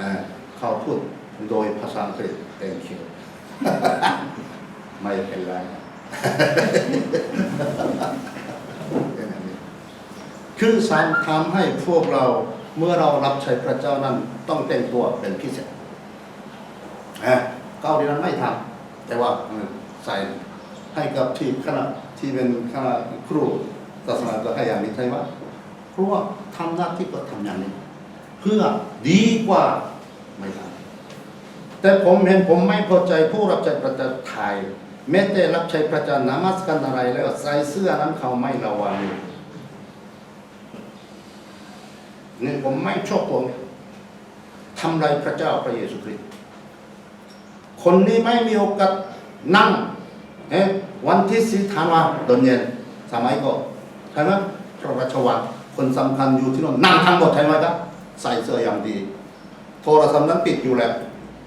อ่าเขาพูดโดยภาษาอังกฤษ thank you ไม่เป็นไรคือสารทำให้พวกเราเมื่อเรารับใช้พระเจ้านั้นต้องแต่งตัวเป็นพิเศษอะเก้าดีนั้นไม่ทำแต่ว่าใส่ให้กับที่คณะที่เป็นคณะครูศาสนาก็ให้อย่างนี้ใช่ไหมเพราะว่าทำหน้าที่ก็ทำอย่างนี้ เพื่อดีกว่าไม่ทำแต่ผมเห็นผมไม่พอใจผู้รับใช้พระเจ้าไทยแม้แต่รับใช้พระเจ้านามัสการอะไรแล้วใส่เสื้อนั้นเขาไม่ระวังเนี่ผมไม่ชอบตรงนี้ทำลายพระเจ้าพระเยซูคริสต์คนนี้ไม่มีโอกาสนั่งเอ๊ะวันที่สีธันวาตอนเย็นสมัยก่อนใช่ไหมพระราชวังคนสำคัญอยู่ที่นั่นนั่งทั้งหมดใช่ไหมครับ ใส่เสื้ออย่างดี โทรศัพท์นั้นปิดอยู่แล้ว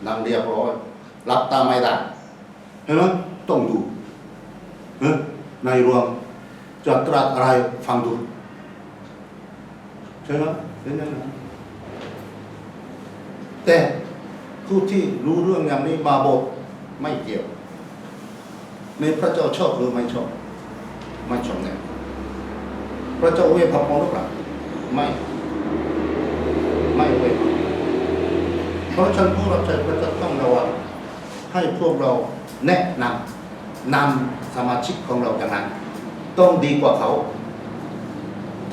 นั่งเรียบร้อยรับตาไม่ได้เห็นไหมต้องดูเอ้ในรวมจะตรัสอะไรฟังดูใช่ไหมเป็นอย่างนั้นแต่ผู้ที่รู้เรื่องอย่างนี้มาบอกไม่เกี่ยว ในพระเจ้าชอบหรือไม่ชอบไม่ชอบแน่พระเจ้าเวพระพรหรือเปล่าไม่ ไม่เว้ยเพราะฉะนันผู้รับใช้พระจ้าต้องระวังให้พวกเราแนะนำนำสมาชิกของเราอย่างนั้น ต้องดีกว่าเขา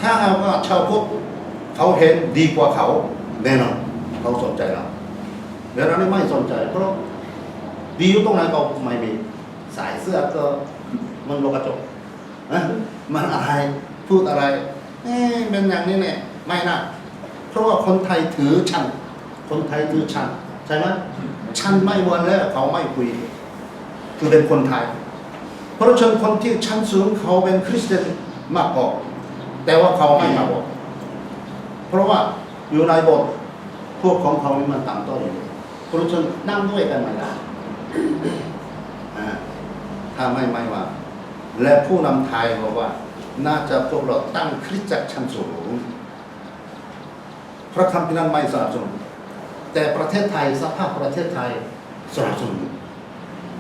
ถ้าหากว่าชาวพุทธเขาเห็นดีกว่าเขาแน่นอนเขาสนใจเราเดี๋ยวเราไม่สนใจ เพราะดีอยู่ตรงไหนก็ไม่มีสายเสื้อก็มันโลกกระจกนะมันอะไรพูดอะไรเอ๊ะเป็นอย่างนี้เนี่ยไม่น่า เพราะว่าคนไทยถือชัน คนไทยถือชันใช่ไหมชันไม่วันแล้วเขาไม่คุย คือเป็นคนไทย เพราะฉะนั้นคนที่ชั้นสูงเขาเป็นคริสเตียนมากกว่าแต่ว่าเขาไม่มาบอกเพราะว่าอยู่ในบทพวกของเขานี่มันต่ำต้อยอยู่เพราะฉะนั้นนั่งด้วยกันไม่ได้ถ้าไม่ไม่ว่า และผู้นำไทยบอกว่า น่าจะพวกเราตั้งคริสตจักรชั้นสูง พระคำพินันไม่สนับสนุนแต่ประเทศไทยสภาพประเทศไทยสนับสนุน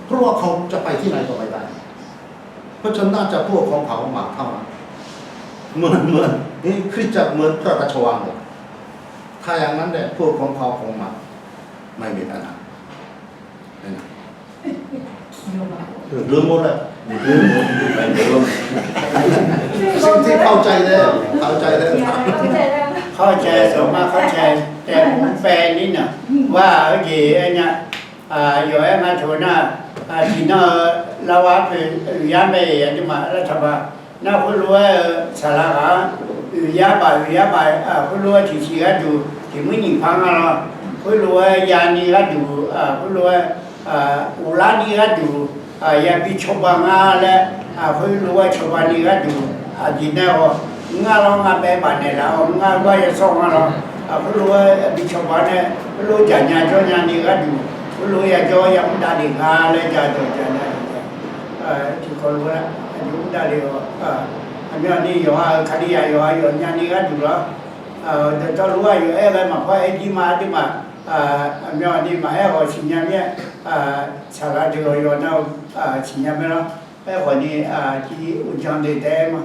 เพราะว่าเขาจะไปที่ไหนก็ไปได้ เพราะฉะนั้นน่าจะพวกของเขามาเท่านั้นเหมือนเหมือนนี่คริสตจักรเหมือนพระราชวังเลยถ้าอย่างนั้นเนี่ยพวกของเขาคงมาไม่มีปัญหานั่นน่ะลืมหมดเลยลืมหมดสิ่งที่เข้าใจแล้วเข้าใจแล้วเข้าใจ สมมาเข้าใจ แต่ผมแปลนิดหน่อยว่าเออไอ้เนี่ยอ่าอยู่ไอ้มาโทน่าอ่าที่น่าเราว่าเป็นยามไปอันนี้มารัฐบาลน่าคุณรู้ว่าสาระอะยาบายาบายอ่าคุณรู้ว่าที่ชีก็ดูที่มึงยิงพังอะคุณรู้ว่ายานี่ก็ดูอ่าคุณรู้ว่าอ่าอุลานี่ก็ดูอ่ายาพิชบังอะและอ่าคุณรู้ว่าชบันนี่ก็ดูอ่าที่เนี่ย ငါတော့ငါပဲပါနေလားငါဘွားရဆောင်တော့အခုလိုဒီချပါနဲ့ဘလို့ကြာညာကြောညာနေကတူဘလို့ရကြောရမှုတာဒီငါလည်းကြာကြောကြာနေအဲဒီကောလောအယူတာလေးရောအမြတ်နေရောခရိယာရောရောညာနေကတူတော့အဲတော်လို့ရအဲ့ပဲမှာဖွဲ့အကြီးမာဒီမှာအမြတ်ဒီမှာအဲ့ဟောရှင်ညာမြအာဆာလာဒီရောရောတော့အာရှင်ညာမြတော့အဲ့ဟောဒီအာကြီးဦးချမ်းတဲ့တဲမှာ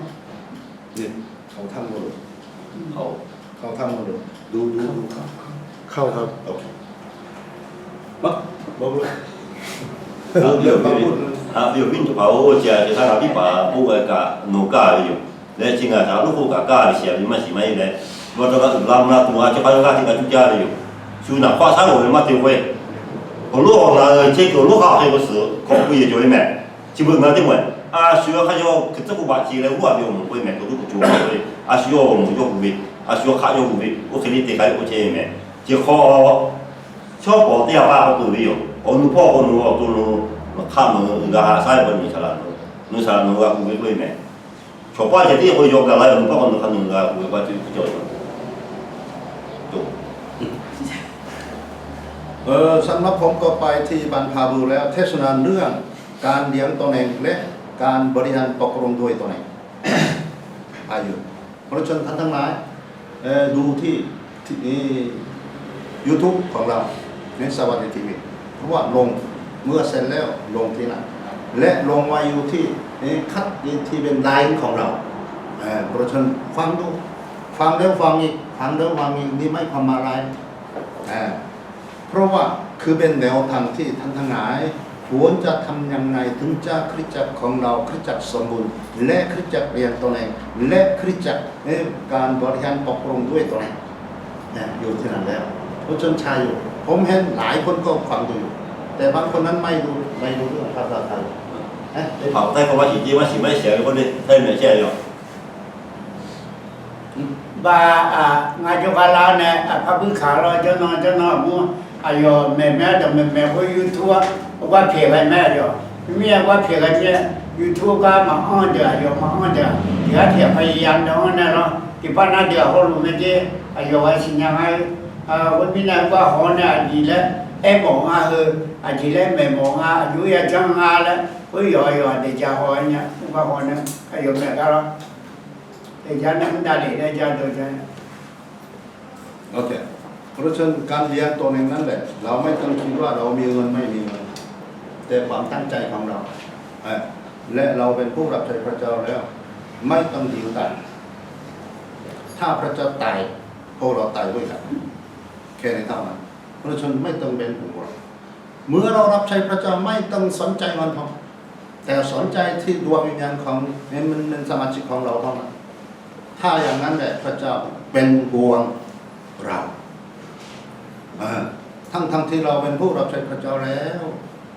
นี่ ของท่านมรุษเข้าเข้าท่านมรุษดูดูดูครับเข้าครับโอเคบักบักลุก 여빈 바오 지아지 사람이 바 보가 노가 요. 내 친구가 자루고 가가리 시아리 마시마이 네. 뭐다가 람나 동아 저바가 가티가 주자리 요. 주나 화상 오늘 마티 회. 걸로 나 제거 로가 해버스 공부에 조이 매. 집은 나중에 还有是，可不也就买，基本上定位。啊，需要还要这个话题来，我也我们会买，都不做会，啊需要我们要不会，啊需要卡要不会，我肯定得开我这买，就好。ชอบบอกที่อาบ้าเขาตัววิโยอนุพ่อคนนู้นตัวนู้นข้ามมือกับหาสายบนมีฉลาดนู้นฉลาดนู้นกับกูไม่ด้วยแม่ชาวบ้านจะที่เขายกอะไรอนุพ่อคนนู้นคนนึงกับกูก็ที่กูจดจบ เออสำหรับผมก็ไปที่บันพาบูแล้ว เทศนาเรื่องการเลี้ยงตัวเองและ การบริหารปกครองด้วยตัวเองอายุเพราะฉะนั้นท่านทั้งหลายดูที่ที่นี่ YouTube ของเราในสวัสดีทีวีเพราะว่าลงเมื่อเสร็จแล้วลงที่นั่นและลงไว้อยู่ที่นี่คัดที่เป็นไลน์ของเราเออเพราะฉะนันฟังดูฟังแล้วฟังอีกฟังแล้วฟังอีกนี่ไม่ความหมายเออเพราะว่าคือเป็นแนวทางที่ท่านทั้งหลาย ควรจะทำอย่างไรถึงจะคริจักรของเราคริจักรสมบูรณ์ และคริจักรเรียนตัวเองและคริจักรการบริหารปกครองด้วยตัวเองอยู่ที่นั่นแล้วผู้ชนชายอยู่ ผมเห็นหลายคนก็ฟังดูอยู่แต่บางคนนั้นไม่ดูไม่ดูเรื่องภาษาไทยเขาได้คำว่าสิจีว่าสิไม่เสียคนนี้ได้ไหนือเสียอยู่บาอ่างานจุกาลาเนี่ยพระพึ่งขาเราจะนอนจะนอนมั่วอายอแม่แม่แต่แม่แม่ก็ยู่ทั่ว อยู่มาอ้อนเดียวเดี๋ยวเทียบพยายามเดี๋ยวเนี่ยเนาะที่ป้านาเดียวเขารู้ไม่เจ้อายอว่าสิ่งยังไงอ่าวันนี้นะว่าหอเนี่ยดีแล้วไอ้หมองอ่ะเอออ่ะดีแล้วแม่หมองอ่ะอายุยังจังอ่ะแล้วเฮ้ยยอยอเดี๋ยวจะหอเนี่ยว่าหอเนี่ยอายอแม่ก็แล้ว แต่ยานั้นได้เลยได้ยาโดยใช่ โอเคเพราะฉะนั้นการเรียนตัวเองนั่นแหละ เราไม่ต้องคิดว่าเรามีเงินไม่มีเงิน น แต่ความตั้งใจของเรา และเราเป็นผู้รับใช้พระเจ้าแล้ว ไม่ต้องหิวตายถ้าพระเจ้าตายพวกเราตายด้วยกันแค่นี้เท่านั้นเพราะฉนั้นไม่ต้องเป็นห่วงเมื่อเรารับใช้พระเจ้าไม่ต้องสนใจเงินทองแต่สนใจที่ดวงวิญญาณของนี่มันเป็นสมาชิกของเราเท่านั้นถ้าอย่างนั้นแหละพระเจ้าเป็นห่วงเราทั้งทั้งที่เราเป็นผู้รับใช้พระเจ้าแล้ว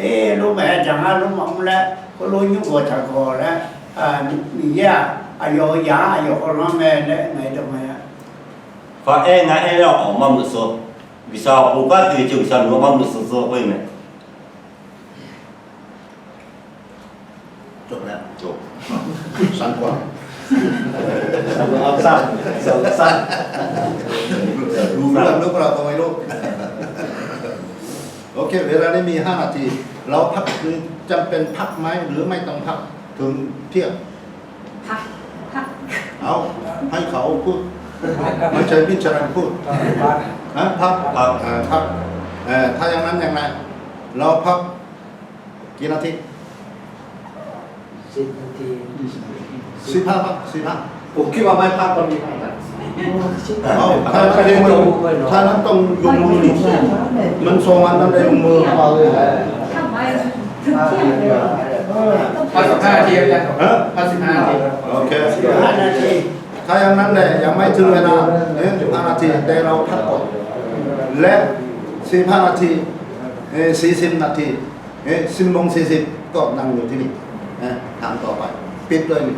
หมดเลยนะอร่อยมีอะไรดูกันมาอามาพิเศษที่มีอะอ่าอันนี้มาโยกดูคนนี้นะถูกยอนี่อ่ามาจอนี่หมอเจครั แคเวลาได้มีห้านาที เราพักคือจำเป็นพักไหมหรือไม่ต้องพักถึงเที่ยงพักพักเอาให้เขาพูดไม่ใช่พิจารณาพูดนะพักพักพักถ้าอย่างนั้นอย่างไรเราพักกี่นาทีสิบนาทีสิบห้าพักสิบห้าผมคิดว่าไม่พักก็มีพัก ถ้าถ้าเรียกว่าถ้านั้นต้องยกมือดิมันสองวันนั้นได้ยกมือเอาเลยทำไมถึงเที่ยงเลยต้องห้าสิบห้านาทีอาจารย์ฮะห้าสิบห้านาทีโอเคห้านาทีถ้าอย่างนั้นเลยยังไม่ถึงเวลาเนี่ยห้านาทีแต่เราพักก่อนและสิบห้านาทีเอ่สี่สิบนาทีเอ่สิบโมงสี่สิบก็นั่งอยู่ที่นี่นะถามต่อไปปิดเลยนี่